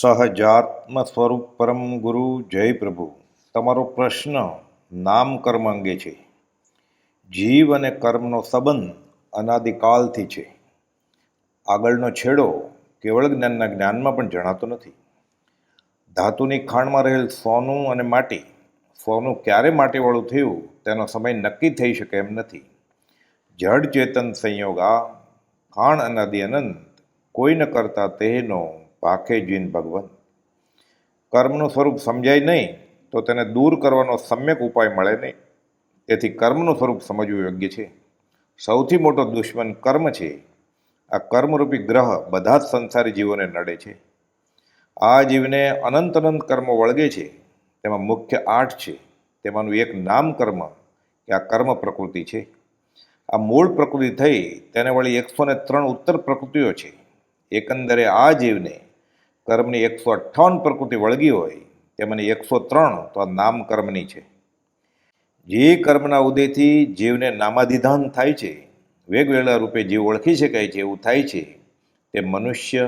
સહજાત્મ સ્વરૂપ પરમ ગુરુ જય પ્રભુ. તમારો પ્રશ્ન નામ કર્મ અંગે છે. જીવ અને કર્મનો સંબંધ અનાદિકાલથી છે. આગળનો છેડો કેવળ જ્ઞાનના જ્ઞાનમાં પણ જણાતો નથી. ધાતુની ખાણમાં રહેલ સોનું અને માટી, સોનું ક્યારે માટીવાળું થયું તેનો સમય નક્કી થઈ શકે એમ નથી. જડ ચેતન સંયોગા, ખાણ અનાદિ અનંત, કોઈ ન કરતા તેનો પાખે જીન ભગવન. કર્મનું સ્વરૂપ સમજાય નહીં, તો તેને દૂર કરવાનો સમ્યક ઉપાય મળે નહીં. તેથી કર્મનું સ્વરૂપ સમજવું યોગ્ય છે. સૌથી મોટો દુશ્મન કર્મ છે. આ કર્મરૂપી ગ્રહ બધા જ સંસારી જીવોને નડે છે. આ જીવને અનંત અનંત કર્મો વળગે છે. તેમાં મુખ્ય આઠ છે. તેમાંનું એક નામ કર્મ, કે આ કર્મ પ્રકૃતિ છે. આ મૂળ પ્રકૃતિ થઈ, તેને વળી એકસો ને ત્રણ ઉત્તર પ્રકૃતિઓ છે. એકંદરે આ જીવને કર્મની એકસો અઠ્ઠાવન પ્રકૃતિ વળગી હોય, તેમાંની એકસો ત્રણ તો આ નામ કર્મની છે. જે કર્મના ઉદયથી જીવને નામાધિધાન થાય છે વેગવેગળા રૂપે જીવ ઓળખી શકાય છે, એવું થાય છે, તે મનુષ્ય,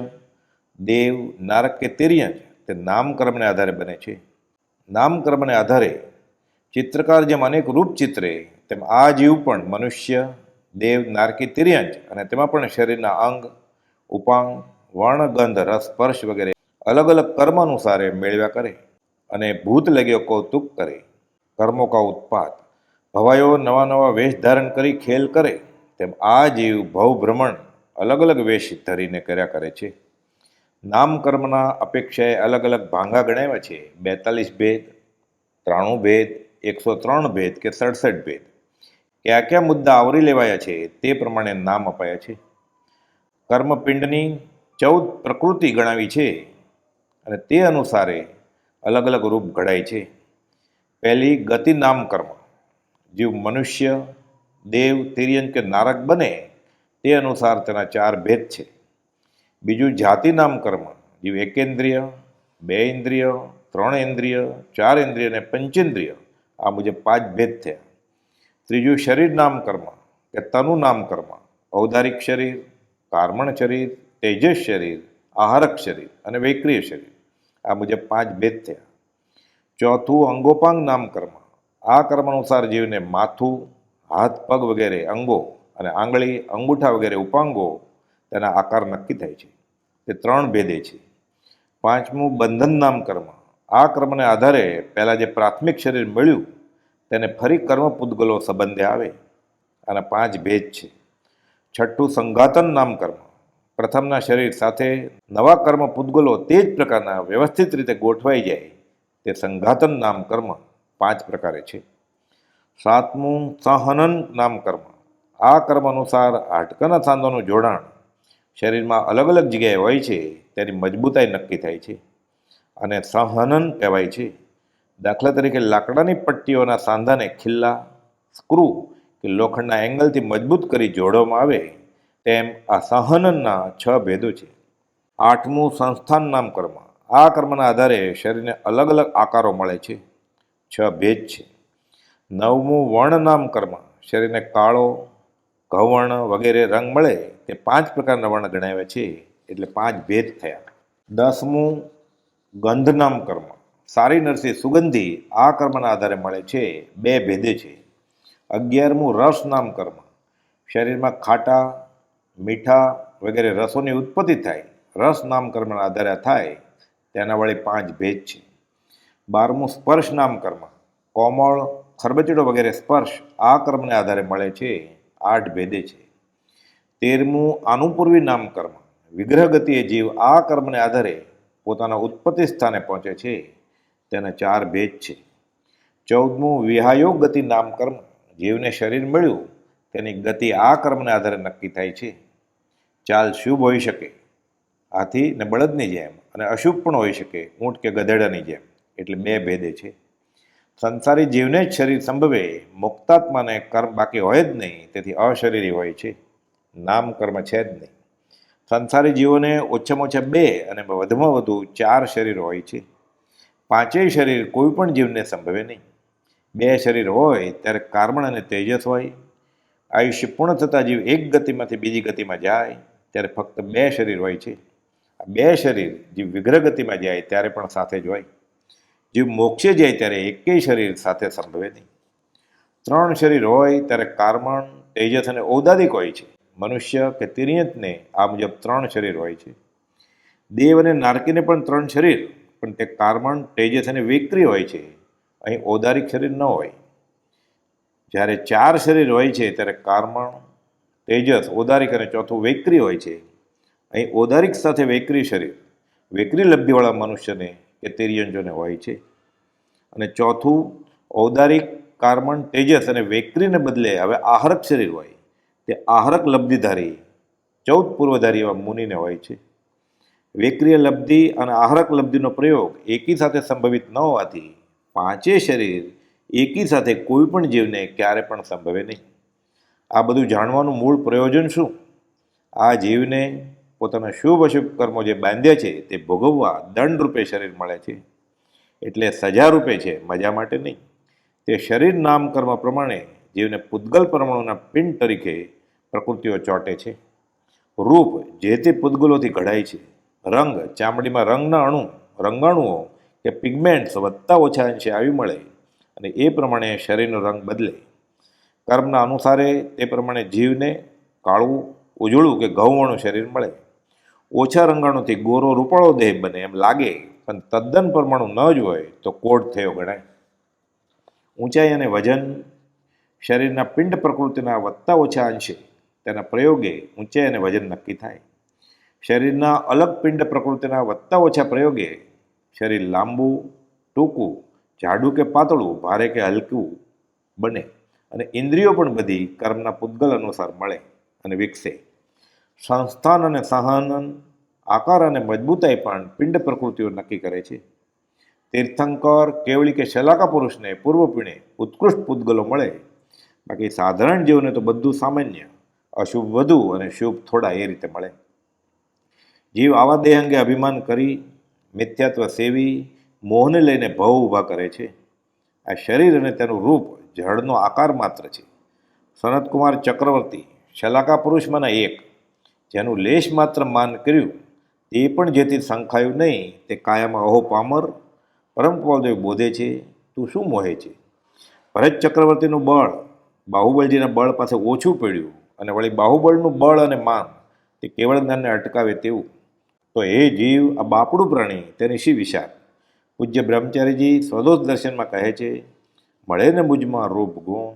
દેવ, નારક કે તિર્યંજ તે નામકર્મને આધારે બને છે. નામકર્મને આધારે ચિત્રકાર જેમ અનેક રૂપ ચિત્રે, તેમ આ જીવ પણ મનુષ્ય, દેવ, નારકી તિર્યંજ અને તેમાં પણ શરીરના અંગ, ઉપાંગ વર્ણ ગંધ રસ, સ્પર્શ વગેરે અલગ અલગ કર્મ અનુસારે મેળવ્યા કરે અને ભૂત લગ્યો કૌતુક કરે. કર્મો કા ઉત્પાત. ભવાયો નવા નવા વેશ ધારણ કરી ખેલ કરે. તેમ આ જીવ ભવ ભ્રમણ અલગ અલગ વેશ ધરીને કર્યા કરે છે. નામ કર્મના અપેક્ષાએ અલગ અલગ ભાંગા ગણાવ્યા છે. બેતાલીસ ભેદ, ત્રાણું ભેદ, એકસો ત્રણ ભેદ કે સડસઠ ભેદ. કયા કયા મુદ્દા આવરી લેવાયા છે તે પ્રમાણે નામ અપાયા છે. કર્મપિંડની ચૌદ પ્રકૃતિ ગણાવી છે. અને તે અનુસારે અલગ અલગ રૂપ ઘડાય છે. પહેલી ગતિ નામ કર્મ જીવ મનુષ્ય, દેવ તિર્યન કે નારક બને તે અનુસાર તેના ચાર ભેદ છે. બીજું જાતિ નામ કર્મ જીવ એકેન્દ્રિય, બે ઇન્દ્રિય, ત્રણ ઇન્દ્રિય, ચાર ઇન્દ્રિય અને પંચેન્દ્રિય. આ મુજબ પાંચ ભેદ થયા. ત્રીજું શરીર નામ કર્મ કે તનુ નામ કર્મ ઔદારિક શરીર, કાર્મણ શરીર, તેજસ શરીર, આહારક શરીર અને વૈક્રિય શરીર. આ મુજબ પાંચ ભેદ થયા. ચોથું, અંગોપાંગ નામ કર્મ. આ કર્મ અનુસાર જીવને માથું, હાથ, પગ વગેરે અંગો અને આંગળી, અંગૂઠા વગેરે ઉપાંગો તેના આકાર નક્કી થાય છે. તે ત્રણ ભેદે છે. પાંચમું, બંધન નામ કર્મ. આ કર્મને આધારે પહેલાં જે પ્રાથમિક શરીર મળ્યું, તેને ફરી કર્મ પૂદગલો સંબંધે આવે. આના પાંચ ભેદ છે. છઠ્ઠું સંઘાતન નામ કર્મ. પ્રથમના શરીર સાથે નવા કર્મ પૂદગલો તે જ પ્રકારના વ્યવસ્થિત રીતે ગોઠવાઈ જાય. તે સંઘાતન નામ કર્મ પાંચ પ્રકારે છે. સાતમું સહનન નામ કર્મ. આ કર્મ અનુસાર હાડકાના સાંધોનું જોડાણ શરીરમાં અલગ અલગ જગ્યાએ હોય છે, તેની મજબૂતાઈ નક્કી થાય છે અને સહનન કહેવાય છે. દાખલા તરીકે લાકડાની પટ્ટીઓના સાંધાને ખિલ્લા સ્ક્રૂ કે લોખંડના એંગલથી મજબૂત કરી જોડવામાં આવે તેમ આ સહનના છ ભેદો છે. આઠમું સંસ્થાન નામ કર્મ આ કર્મના આધારે શરીરને અલગ અલગ આકારો મળે છે. છ ભેદ છે. નવમું વર્ણ નામ કર્મ શરીરને કાળો ઘવર્ણ વગેરે રંગ મળે તે પાંચ પ્રકારના વર્ણ ગણાવ્યા છે, એટલે પાંચ ભેદ થયા. દસમું ગંધ નામ કર્મ સારી નરસી સુગંધી આ કર્મના આધારે મળે છે, બે ભેદે છે. અગિયારમું રસ નામ કર્મ શરીરમાં ખાટા મીઠા વગેરે રસોની ઉત્પત્તિ થાય, રસ નામકર્મના આધારે થાય, તેના વળી પાંચ ભેદ છે. બારમું સ્પર્શ નામ કર્મ કોમળ, ખરબચડો વગેરે સ્પર્શ આ કર્મને આધારે મળે છે, આઠ ભેદે છે. તેરમું આનુપૂર્વી નામકર્મ. વિગ્રહ ગતિએ જીવ આ કર્મને આધારે પોતાના ઉત્પત્તિ સ્થાને પહોંચે છે, તેના ચાર ભેદ છે. ચૌદમું વિહાયોગ ગતિ નામકર્મ. જીવને શરીર મળ્યું તેની ગતિ આ કર્મને આધારે નક્કી થાય છે. ચાલ શુભ હોઈ શકે. હાથી ને બળદની જેમ અને અશુભ પણ હોઈ શકે, ઊંટ કે ગધેડાની જેમ. એટલે બે ભેદે છે. સંસારી જીવને જ શરીર સંભવે, મુક્તાત્માને કર્મ બાકી હોય જ નહીં, તેથી અશરીરી હોય છે. નામ કર્મ છે જ નહીં. સંસારી જીવોને ઓછામાં ઓછા બે અને વધુમાં વધુ ચાર શરીર હોય છે. પાંચેય શરીર કોઈ પણ જીવને સંભવે નહીં. બે શરીર હોય ત્યારે કાર્બન અને તેજસ હોય આયુષ્ય પૂર્ણ થતાં જીવ એક ગતિમાંથી બીજી ગતિમાં જાય, ત્યારે ફક્ત બે શરીર હોય છે. આ બે શરીર જે વિગ્રહગતિમાં જાય ત્યારે પણ સાથે જ હોય. જીવ મોક્ષે જાય ત્યારે એકેય શરીર સાથે સંભવે નહીં. ત્રણ શરીર હોય ત્યારે કાર્મણ, તેજસ અને ઔદાદિક હોય છે. મનુષ્ય કે તિર્યંતને આ મુજબ ત્રણ શરીર હોય છે. દેવ અને નારકીને પણ ત્રણ શરીર, પણ તે કાર્મણ, તેજસ અને વિક્રી હોય છે. અહીં ઔદારિક શરીર ન હોય. જ્યારે ચાર શરીર હોય છે, ત્યારે કાર્મણ, તેજસ ઔદારિક અને ચોથું વૈકરી હોય છે. અહીં ઔદારિક સાથે વૈકરી શરીર, વૈકરી લબ્ધિવાળા મનુષ્યને કે તિર્યંજોને હોય છે. અને ચોથું, ઔદારિક, કાર્મણ, તેજસ અને વેકરીને બદલે હવે આહારક શરીર હોય. તે આહારક લબ્ધિધારી, ચૌદ પૂર્વધારી એવા મુનિને હોય છે. વૈક્રિય લબ્ધિ અને આહારક લબ્ધિનો પ્રયોગ એકી સાથે સંભવિત ન હોવાથી પાંચેય શરીર એકી સાથે કોઈ પણ જીવને ક્યારે પણ સંભવે નહીં. આ બધું જાણવાનું મૂળ પ્રયોજન શું? આ જીવને પોતાના શુભ અશુભ કર્મો જે બાંધ્યા છે તે ભોગવવા દંડ રૂપે શરીર મળે છે. એટલે સજા રૂપે છે, મજા માટે નહીં. તે શરીર નામ કર્મ પ્રમાણે જીવને પૂદગલ પરમાણુના પિંડ તરીકે પ્રકૃતિઓ ચોંટે છે. રૂપ જે તે પૂદગલોથી ઘડાય છે. રંગ, ચામડીમાં રંગના અણુ, રંગાણુઓ કે પિગમેન્ટ્સ વધતા ઓછા અંશે આવી મળે અને એ પ્રમાણે શરીરનો રંગ બદલે. કર્મના અનુસારે તે પ્રમાણે જીવને કાળું, ઉજળું કે ઘઉંવાળું શરીર મળે. ઓછા રંગાણુથી ગોરો રૂપાળો દેહ બને એમ લાગે, પણ તદ્દન પરમાણુ ન જ હોય તો કોડ થયો ગણાય. ઊંચાઈ અને વજન શરીરના પિંડ પ્રકૃતિના વધતા ઓછા અંશે, તેના પ્રયોગે ઊંચાઈ અને વજન નક્કી થાય. શરીરના અલગ પિંડ પ્રકૃતિના વધતા ઓછા પ્રયોગે શરીર લાંબુ, ટૂંકું જાડું કે પાતળું, ભારે કે હલકું બને. અને ઇન્દ્રિયો પણ બધી કર્મના પૂતગલ અનુસાર મળે અને વિકસે. સંસ્થાન અને સહનન, આકાર અને મજબૂતાઈ પણ પિંડ પ્રકૃતિઓ નક્કી કરે છે. તીર્થંકર, કેવળી કે શલાકા પુરુષને પૂર્વ ઉત્કૃષ્ટ પૂતગલો મળે. બાકી સાધારણ જીવને તો બધું સામાન્ય, અશુભ વધુ અને શુભ થોડા એ રીતે મળે. જીવ આવા દેહ અંગે અભિમાન કરી, મિથ્યાત્વ સેવી મોહને લઈને ભવ ઊભા કરે છે. આ શરીર અને તેનું રૂપ જળનો આકાર માત્ર છે. સનતકુમાર ચક્રવર્તી, શલાકા પુરુષમાંના એક, જેનું લેશ માત્ર માન કર્યું, તે પણ જેથી સંખાયું નહીં, તે કાયમ અહો પામર, પરમ બોધે છે, તું શું મોહે છે? ભરત ચક્રવર્તીનું બળ બાહુબલજીના બળ પાસે ઓછું પડ્યું અને વળી બાહુબળનું બળ અને માન તે કેવળ જ્ઞાનને અટકાવે તેવું. તો એ જીવ, આ બાપડું પ્રાણી, તેની શી વિચાર પૂજ્ય બ્રહ્મચારીજી સ્વદોષ દર્શનમાં કહે છે, મળે ને મુજમાં રૂપ ગુણ,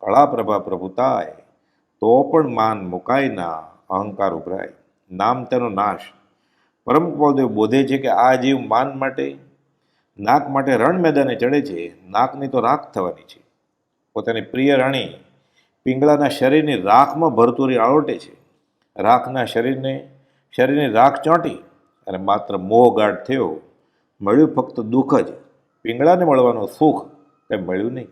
કળા પ્રભા પ્રભુતાય તો પણ માન મુકાય ના, અહંકાર ઉભરાય. નામ તેનો નાશ. પરમ પદે બોધે છે કે આ જીવ માન માટે, નાક માટે રણ મેદાને ચડે છે. નાકની તો રાખ થવાની છે. પોતાની પ્રિય રાણી પિંગળાના શરીરની રાખમાં ભરતુરી આળોટે છે. રાખના શરીરને, શરીરની રાખ ચોંટી અને માત્ર મોહ ગાઢ થયો. મળ્યું ફક્ત દુઃખ જ. પિંગળાને મળવાનું સુખ કંઈ મળ્યું નહીં.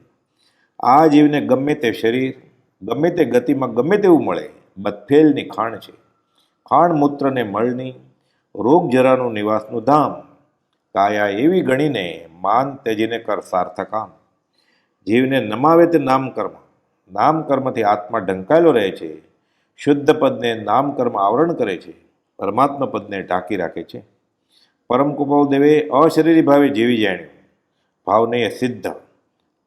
આ જીવને ગમે તે શરીર, ગમે તે ગતિમાં ગમે તેવું મળે, બદફેલની ખાણ છે. ખાણ મૂત્રને મળની, રોગ જરાનું નિવાસનું ધામ. કાયા એવી ગણીને માન તેજીને કર સાર્થકામ. જીવને નમાવે તે નામકર્મ. નામકર્મથી નામ આત્મા ઢંકાયેલો રહે છે. શુદ્ધ પદને નામકર્મ આવરણ કરે છે. પરમાત્મા પદને ઢાંકી રાખે છે. પરમ દેવે અશરીરી ભાવે જીવી જાણ્યું. ભાવને સિદ્ધ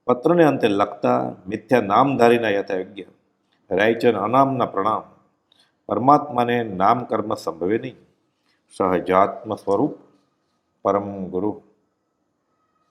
પત્રને અંતે લખતા મિથ્યા નામધારીના યથાયોગ્ય રાયચન અનામના પ્રણામ. પરમાત્માને નામ કર્મ સંભવે નહીં. સહજાત્મ સ્વરૂપ પરમ ગુરુ